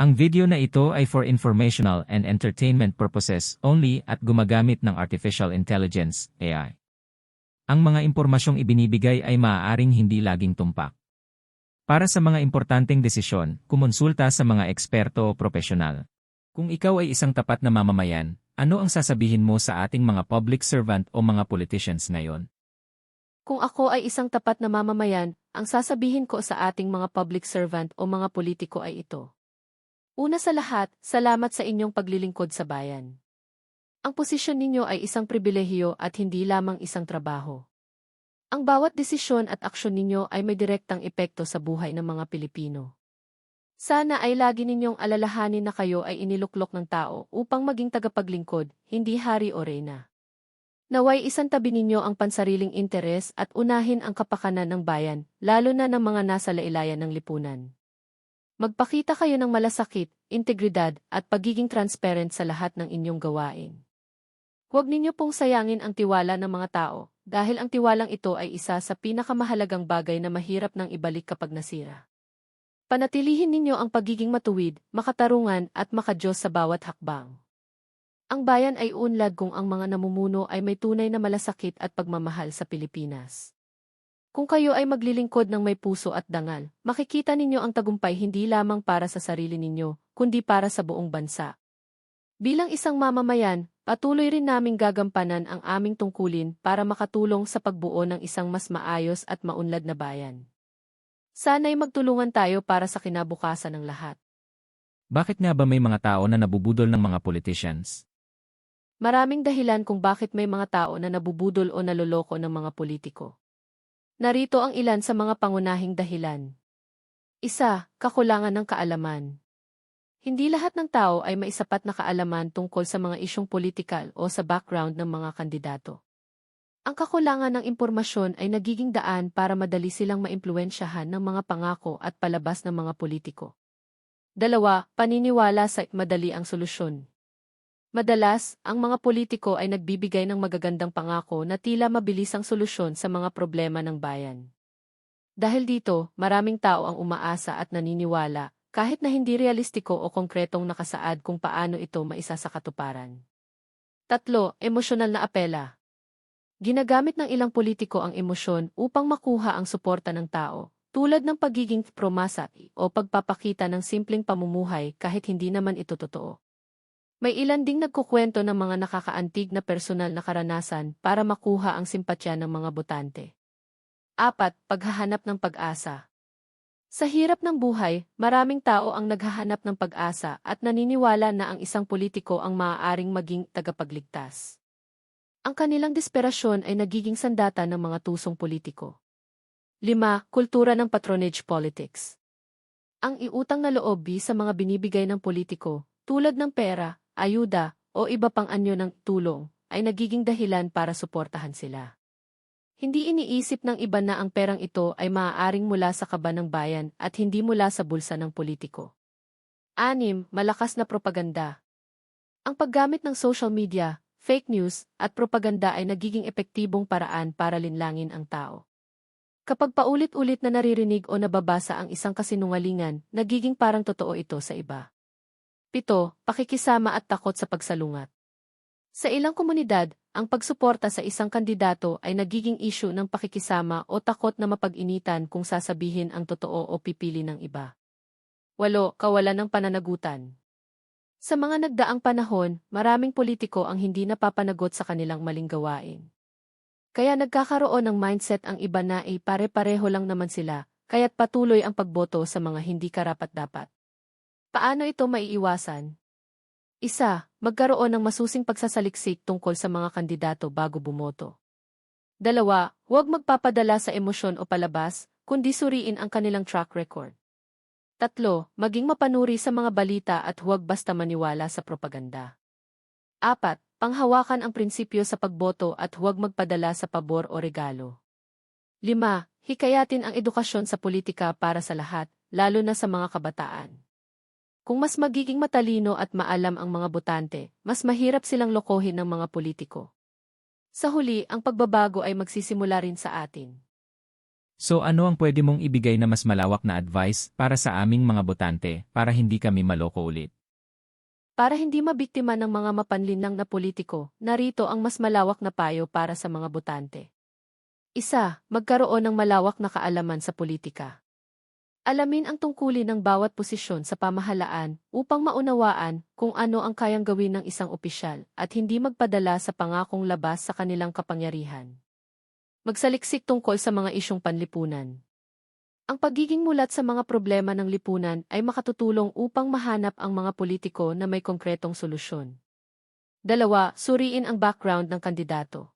Ang video na ito ay for informational and entertainment purposes only at gumagamit ng Artificial Intelligence, AI. Ang mga impormasyong ibinibigay ay maaaring hindi laging tumpak. Para sa mga importanteng desisyon, kumonsulta sa mga eksperto o profesional. Kung ikaw ay isang tapat na mamamayan, ano ang sasabihin mo sa ating mga public servant o mga politicians ngayon? Kung ako ay isang tapat na mamamayan, ang sasabihin ko sa ating mga public servant o mga politiko ay ito. Una sa lahat, salamat sa inyong paglilingkod sa bayan. Ang posisyon ninyo ay isang pribilehiyo at hindi lamang isang trabaho. Ang bawat desisyon at aksyon ninyo ay may direktang epekto sa buhay ng mga Pilipino. Sana ay lagi ninyong alalahanin na kayo ay iniluklok ng tao upang maging tagapaglingkod, hindi hari o reyna. Naway isantabi ninyo ang pansariling interes at unahin ang kapakanan ng bayan, lalo na ng mga nasa lailayan ng lipunan. Magpakita kayo ng malasakit, integridad, at pagiging transparent sa lahat ng inyong gawain. Huwag ninyo pong sayangin ang tiwala ng mga tao, dahil ang tiwalang ito ay isa sa pinakamahalagang bagay na mahirap nang ibalik kapag nasira. Panatilihin ninyo ang pagiging matuwid, makatarungan, at makadiyos sa bawat hakbang. Ang bayan ay unlad kung ang mga namumuno ay may tunay na malasakit at pagmamahal sa Pilipinas. Kung kayo ay maglilingkod ng may puso at dangal, makikita ninyo ang tagumpay hindi lamang para sa sarili ninyo, kundi para sa buong bansa. Bilang isang mamamayan, patuloy rin naming gagampanan ang aming tungkulin para makatulong sa pagbuo ng isang mas maayos at maunlad na bayan. Sana'y magtulungan tayo para sa kinabukasan ng lahat. Bakit nga ba may mga tao na nabubudol ng mga politicians? Maraming dahilan kung bakit may mga tao na nabubudol o naloloko ng mga politiko. Narito ang ilan sa mga pangunahing dahilan. Isa, kakulangan ng kaalaman. Hindi lahat ng tao ay maisapat na kaalaman tungkol sa mga isyong politikal o sa background ng mga kandidato. Ang kakulangan ng impormasyon ay nagiging daan para madali silang maimpluensyahan ng mga pangako at palabas ng mga politiko. Dalawa, paniniwala sa madali ang solusyon. Madalas, ang mga politiko ay nagbibigay ng magagandang pangako na tila mabilis ang solusyon sa mga problema ng bayan. Dahil dito, maraming tao ang umaasa at naniniwala, kahit na hindi realistiko o konkretong nakasaad kung paano ito maisa sa katuparan. Tatlo, emosyonal na apela. Ginagamit ng ilang politiko ang emosyon upang makuha ang suporta ng tao, tulad ng pagiging promasa o pagpapakita ng simpleng pamumuhay kahit hindi naman ito totoo. May ilan ding nagkukwento ng mga nakakaantig na personal na karanasan para makuha ang simpatya ng mga botante. Apat, paghahanap ng pag-asa. Sa hirap ng buhay, maraming tao ang naghahanap ng pag-asa at naniniwala na ang isang politiko ang maaaring maging tagapagligtas. Ang kanilang desperasyon ay nagiging sandata ng mga tusong politiko. 5. Kultura ng patronage politics. Ang iutang na loob sa mga binibigay ng politiko, tulad ng pera, ayuda, o iba pang anyo ng tulong, ay nagiging dahilan para suportahan sila. Hindi iniisip ng iba na ang perang ito ay maaaring mula sa kaba ng bayan at hindi mula sa bulsa ng politiko. Anim, malakas na propaganda. Ang paggamit ng social media, fake news, at propaganda ay nagiging epektibong paraan para linlangin ang tao. Kapag paulit-ulit na naririnig o nababasa ang isang kasinungalingan, nagiging parang totoo ito sa iba. Pito, pakikisama at takot sa pagsalungat. Sa ilang komunidad, ang pagsuporta sa isang kandidato ay nagiging issue ng pakikisama o takot na mapag-initan kung sasabihin ang totoo o pipili ng iba. Walo, kawalan ng pananagutan. Sa mga nagdaang panahon, maraming politiko ang hindi napapanagot sa kanilang maling gawain. Kaya nagkakaroon ng mindset ang iba na ay pare-pareho lang naman sila, kaya't patuloy ang pagboto sa mga hindi karapat-dapat. Paano ito maiiwasan? Isa, magkaroon ng masusing pagsasaliksik tungkol sa mga kandidato bago bumoto. Dalawa, huwag magpapadala sa emosyon o palabas, kundi suriin ang kanilang track record. Tatlo, maging mapanuri sa mga balita at huwag basta maniwala sa propaganda. Apat, panghawakan ang prinsipyo sa pagboto at huwag magpadala sa pabor o regalo. Lima, hikayatin ang edukasyon sa politika para sa lahat, lalo na sa mga kabataan. Kung mas magiging matalino at maalam ang mga botante, mas mahirap silang lokohin ng mga politiko. Sa huli, ang pagbabago ay magsisimula rin sa atin. So ano ang pwede mong ibigay na mas malawak na advice para sa aming mga botante para hindi kami maloko ulit? Para hindi mabiktima ng mga mapanlinlang na politiko, narito ang mas malawak na payo para sa mga botante. Isa, magkaroon ng malawak na kaalaman sa politika. Alamin ang tungkulin ng bawat posisyon sa pamahalaan upang maunawaan kung ano ang kayang gawin ng isang opisyal at hindi magpadala sa pangakong labas sa kanilang kapangyarihan. Magsaliksik tungkol sa mga isyong panlipunan. Ang pagiging mulat sa mga problema ng lipunan ay makatutulong upang mahanap ang mga politiko na may konkretong solusyon. Dalawa, suriin ang background ng kandidato.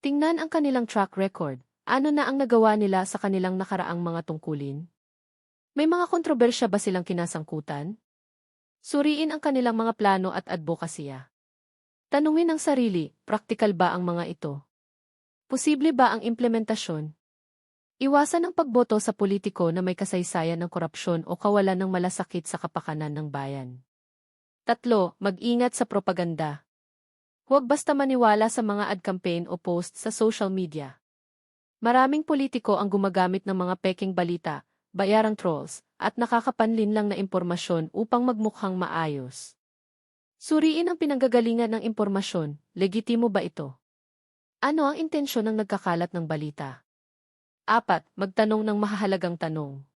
Tingnan ang kanilang track record. Ano na ang nagawa nila sa kanilang nakaraang mga tungkulin? May mga kontrobersya ba silang kinasangkutan? Suriin ang kanilang mga plano at advokasya. Tanungin ang sarili, praktikal ba ang mga ito? Posible ba ang implementasyon? Iwasan ang pagboto sa politiko na may kasaysayan ng korupsyon o kawalan ng malasakit sa kapakanan ng bayan. Tatlo, mag-ingat sa propaganda. Huwag basta maniwala sa mga ad campaign o post sa social media. Maraming politiko ang gumagamit ng mga peking balita, bayarang trolls, at nakakapanlin lang na impormasyon upang magmukhang maayos. Suriin ang pinanggagalingan ng impormasyon, legitimo ba ito? Ano ang intensyon ng nagkakalat ng balita? Apat, magtanong ng mahahalagang tanong.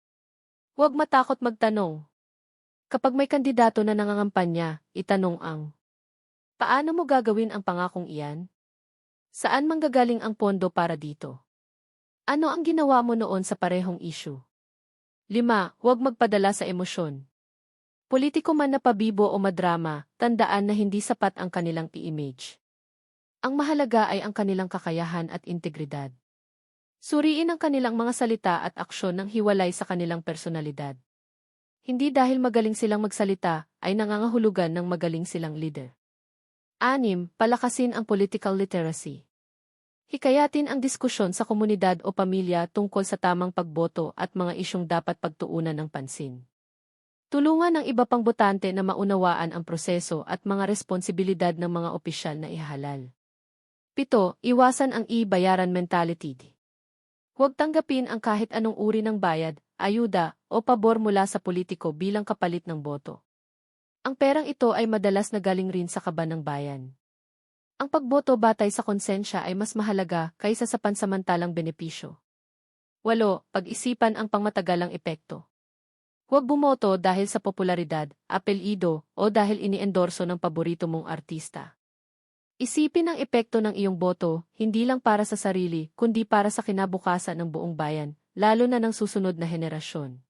Huwag matakot magtanong. Kapag may kandidato na nangangampanya, itanong ang Paano mo gagawin ang pangakong iyan? Saan manggagaling ang pondo para dito? Ano ang ginawa mo noon sa parehong issue? Lima, huwag magpadala sa emosyon. Politiko man na pabibo o madrama, tandaan na hindi sapat ang kanilang i-image. Ang mahalaga ay ang kanilang kakayahan at integridad. Suriin ang kanilang mga salita at aksyon ng hiwalay sa kanilang personalidad. Hindi dahil magaling silang magsalita, ay nangangahulugan ng magaling silang leader. Anim, palakasin ang political literacy. Hikayatin ang diskusyon sa komunidad o pamilya tungkol sa tamang pagboto at mga isyong dapat pagtuunan ng pansin. Tulungan ang iba pang botante na maunawaan ang proseso at mga responsibilidad ng mga opisyal na ihalal. Pito, iwasan ang i-bayaran mentality. Huwag tanggapin ang kahit anong uri ng bayad, ayuda, o pabor mula sa politiko bilang kapalit ng boto. Ang perang ito ay madalas na galing rin sa kaban ng bayan. Ang pagboto batay sa konsensya ay mas mahalaga kaysa sa pansamantalang benepisyo. Walo, pag-isipan ang pangmatagalang epekto. Huwag bumoto dahil sa popularidad, apelido, o dahil iniendorso ng paborito mong artista. Isipin ang epekto ng iyong boto, hindi lang para sa sarili, kundi para sa kinabukasan ng buong bayan, lalo na ng susunod na henerasyon.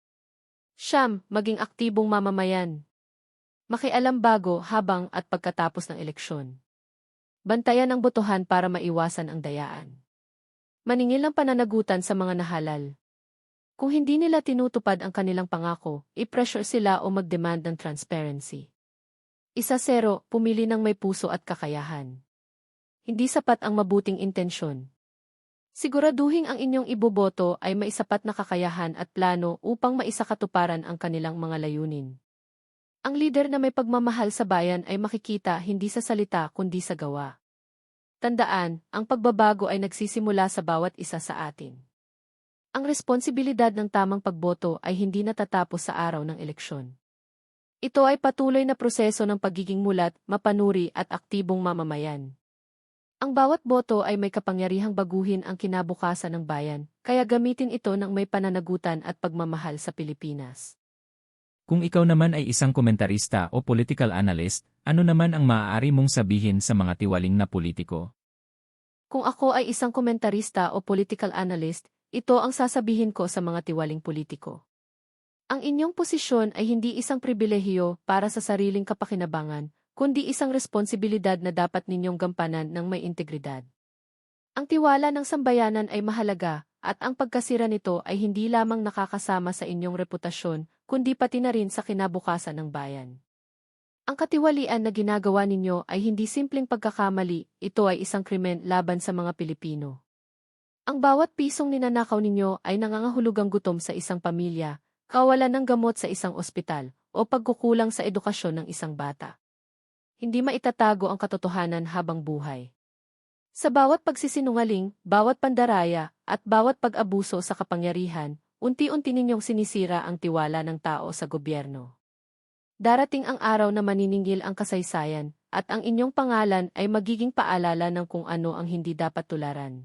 Siyam, maging aktibong mamamayan. Makialam bago, habang at pagkatapos ng eleksyon. Bantayan ang botohan para maiwasan ang dayaan. Maningil ng pananagutan sa mga nahalal. Kung hindi nila tinutupad ang kanilang pangako, i-pressure sila o mag-demand ng transparency. Isa zero, pumili ng may puso at kakayahan. Hindi sapat ang mabuting intensyon. Siguraduhin ang inyong iboboto ay may sapat na kakayahan at plano upang maisakatuparan ang kanilang mga layunin. Ang lider na may pagmamahal sa bayan ay makikita hindi sa salita kundi sa gawa. Tandaan, ang pagbabago ay nagsisimula sa bawat isa sa atin. Ang responsibilidad ng tamang pagboto ay hindi natatapos sa araw ng eleksyon. Ito ay patuloy na proseso ng pagiging mulat, mapanuri at aktibong mamamayan. Ang bawat boto ay may kapangyarihang baguhin ang kinabukasan ng bayan, kaya gamitin ito ng may pananagutan at pagmamahal sa Pilipinas. Kung ikaw naman ay isang komentarista o political analyst, ano naman ang maaari mong sabihin sa mga tiwaling na politiko? Kung ako ay isang komentarista o political analyst, ito ang sasabihin ko sa mga tiwaling politiko. Ang inyong posisyon ay hindi isang pribilehiyo para sa sariling kapakinabangan, kundi isang responsibilidad na dapat ninyong gampanan ng may integridad. Ang tiwala ng sambayanan ay mahalaga, at ang pagkasira nito ay hindi lamang nakakasama sa inyong reputasyon, kundi pati na rin sa kinabukasan ng bayan. Ang katiwalian na ginagawa ninyo ay hindi simpleng pagkakamali, ito ay isang krimen laban sa mga Pilipino. Ang bawat pisong ninanakaw ninyo ay nangangahulugang gutom sa isang pamilya, kawalan ng gamot sa isang ospital, o pagkukulang sa edukasyon ng isang bata. Hindi maitatago ang katotohanan habang buhay. Sa bawat pagsisinungaling, bawat pandaraya, at bawat pag-abuso sa kapangyarihan, unti-unti ninyong sinisira ang tiwala ng tao sa gobyerno. Darating ang araw na maniningil ang kasaysayan, at ang inyong pangalan ay magiging paalala ng kung ano ang hindi dapat tularan.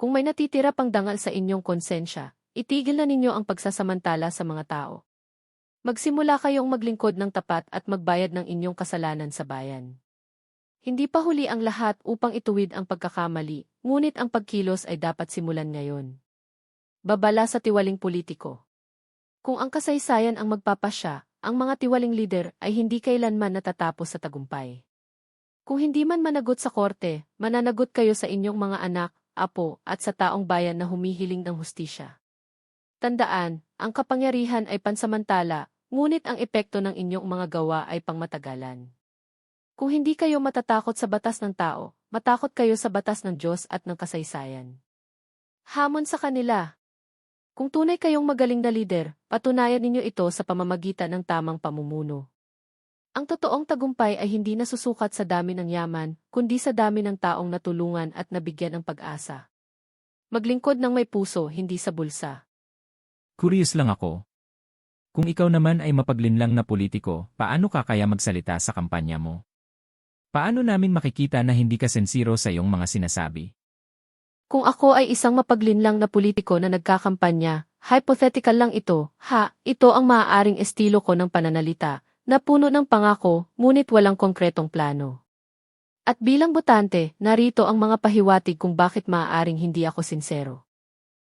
Kung may natitira pang dangal sa inyong konsensya, itigil na ninyo ang pagsasamantala sa mga tao. Magsimula kayong maglingkod ng tapat at magbayad ng inyong kasalanan sa bayan. Hindi pa huli ang lahat upang ituwid ang pagkakamali, ngunit ang pagkilos ay dapat simulan ngayon. Babala sa tiwaling politiko. Kung ang kasaysayan ang magpapasya, ang mga tiwaling lider ay hindi kailanman natatapos sa tagumpay. Kung hindi man managot sa korte, mananagot kayo sa inyong mga anak, apo, at sa taong bayan na humihiling ng hustisya. Tandaan, ang kapangyarihan ay pansamantala, ngunit ang epekto ng inyong mga gawa ay pangmatagalan. Kung hindi kayo matatakot sa batas ng tao, matakot kayo sa batas ng Diyos at ng kasaysayan. Hamon sa kanila. Kung tunay kayong magaling na lider, patunayan ninyo ito sa pamamagitan ng tamang pamumuno. Ang totoong tagumpay ay hindi nasusukat sa dami ng yaman, kundi sa dami ng taong natulungan at nabigyan ng pag-asa. Maglingkod ng may puso, hindi sa bulsa. Curious lang ako. Kung ikaw naman ay mapaglinlang na politiko, paano ka kaya magsalita sa kampanya mo? Paano namin makikita na hindi ka sensiro sa iyong mga sinasabi? Kung ako ay isang mapaglinlang na politiko na nagkakampanya, hypothetical lang ito, ha, ito ang maaaring estilo ko ng pananalita, na puno ng pangako, ngunit walang konkretong plano. At bilang botante, narito ang mga pahiwatig kung bakit maaaring hindi ako sinsero.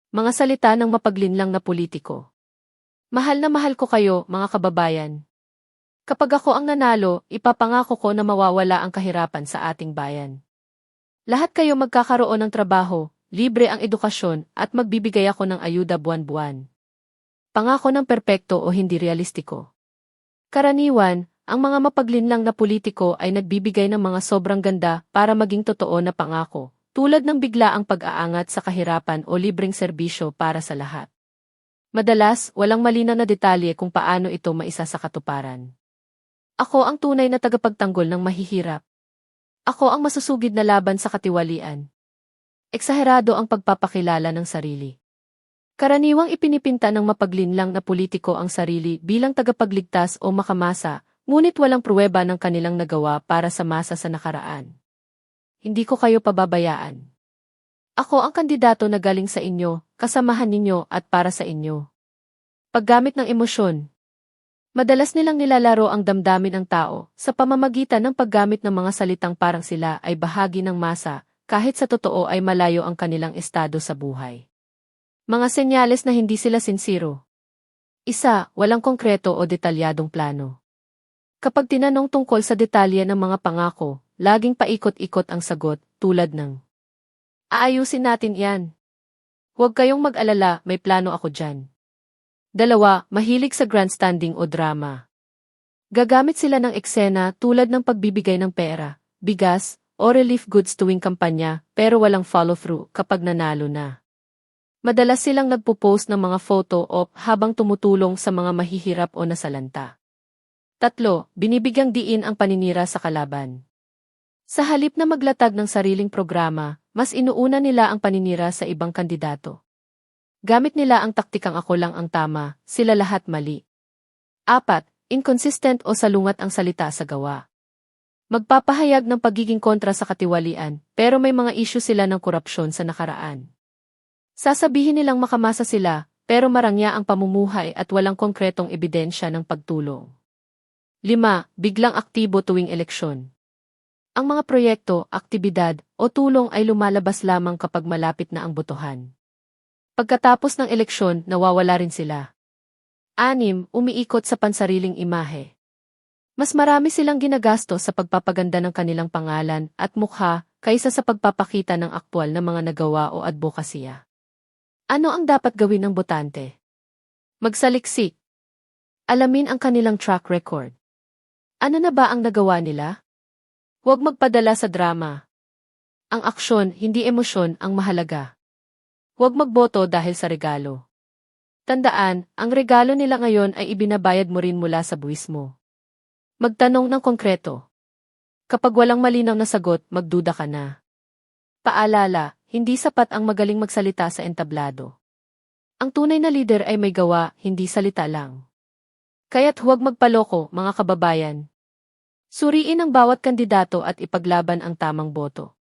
Mga salita ng mapaglinlang na politiko. Mahal na mahal ko kayo, mga kababayan. Kapag ako ang nanalo, ipapangako ko na mawawala ang kahirapan sa ating bayan. Lahat kayo magkakaroon ng trabaho, libre ang edukasyon, at magbibigay ako ng ayuda buwan-buwan. Pangako ng perpekto o hindi realistiko. Karaniwan, ang mga mapaglinlang na politiko ay nagbibigay ng mga sobrang ganda para maging totoo na pangako, tulad ng biglaang pag-aangat sa kahirapan o libreng serbisyo para sa lahat. Madalas, walang malinaw na detalye kung paano ito maisa sa katuparan. Ako ang tunay na tagapagtanggol ng mahihirap. Ako ang masusugid na laban sa katiwalian. Eksaherado ang pagpapakilala ng sarili. Karaniwang ipinipinta ng mapaglinlang na politiko ang sarili bilang tagapagligtas o makamasa, ngunit walang pruweba ng kanilang nagawa para sa masa sa nakaraan. Hindi ko kayo pababayaan. Ako ang kandidato na galing sa inyo, kasamahan ninyo at para sa inyo. Paggamit ng emosyon, Madalas nilang nilalaro ang damdamin ng tao sa pamamagitan ng paggamit ng mga salitang parang sila ay bahagi ng masa kahit sa totoo ay malayo ang kanilang estado sa buhay. Mga senyales na hindi sila sinsiro. Isa, walang konkreto o detalyadong plano. Kapag tinanong tungkol sa detalye ng mga pangako, laging paikot-ikot ang sagot tulad ng Aayusin natin yan. Huwag kayong mag-alala, may plano ako dyan. Dalawa, mahilig sa grandstanding o drama. Gagamit sila ng eksena tulad ng pagbibigay ng pera, bigas, o relief goods tuwing kampanya pero walang follow-through kapag nanalo na. Madalas silang nagpo-post ng mga photo op habang tumutulong sa mga mahihirap o nasalanta. Tatlo, binibigyang diin ang paninira sa kalaban. Sa halip na maglatag ng sariling programa, mas inuuna nila ang paninira sa ibang kandidato. Gamit nila ang taktikang ako lang ang tama, sila lahat mali. Apat, inconsistent o salungat ang salita sa gawa. Magpapahayag ng pagiging kontra sa katiwalian, pero may mga issue sila ng korupsyon sa nakaraan. Sasabihin nilang makamasa sila, pero marangya ang pamumuhay at walang konkretong ebidensya ng pagtulong. 5. Biglang aktibo tuwing eleksyon. Ang mga proyekto, aktibidad, o tulong ay lumalabas lamang kapag malapit na ang botohan. Pagkatapos ng eleksyon, nawawala rin sila. Anim, umiikot sa pansariling imahe. Mas marami silang ginagastos sa pagpapaganda ng kanilang pangalan at mukha kaysa sa pagpapakita ng aktwal na mga nagawa o advokasya. Ano ang dapat gawin ng botante? Magsaliksik. Alamin ang kanilang track record. Ano na ba ang nagawa nila? Huwag magpadala sa drama. Ang aksyon, hindi emosyon, ang mahalaga. Huwag magboto dahil sa regalo. Tandaan, ang regalo nila ngayon ay ibinabayad mo rin mula sa buwis mo. Magtanong ng konkreto. Kapag walang malinaw na sagot, magduda ka na. Paalala, hindi sapat ang magaling magsalita sa entablado. Ang tunay na leader ay may gawa, hindi salita lang. Kaya't huwag magpaloko, mga kababayan. Suriin ang bawat kandidato at ipaglaban ang tamang boto.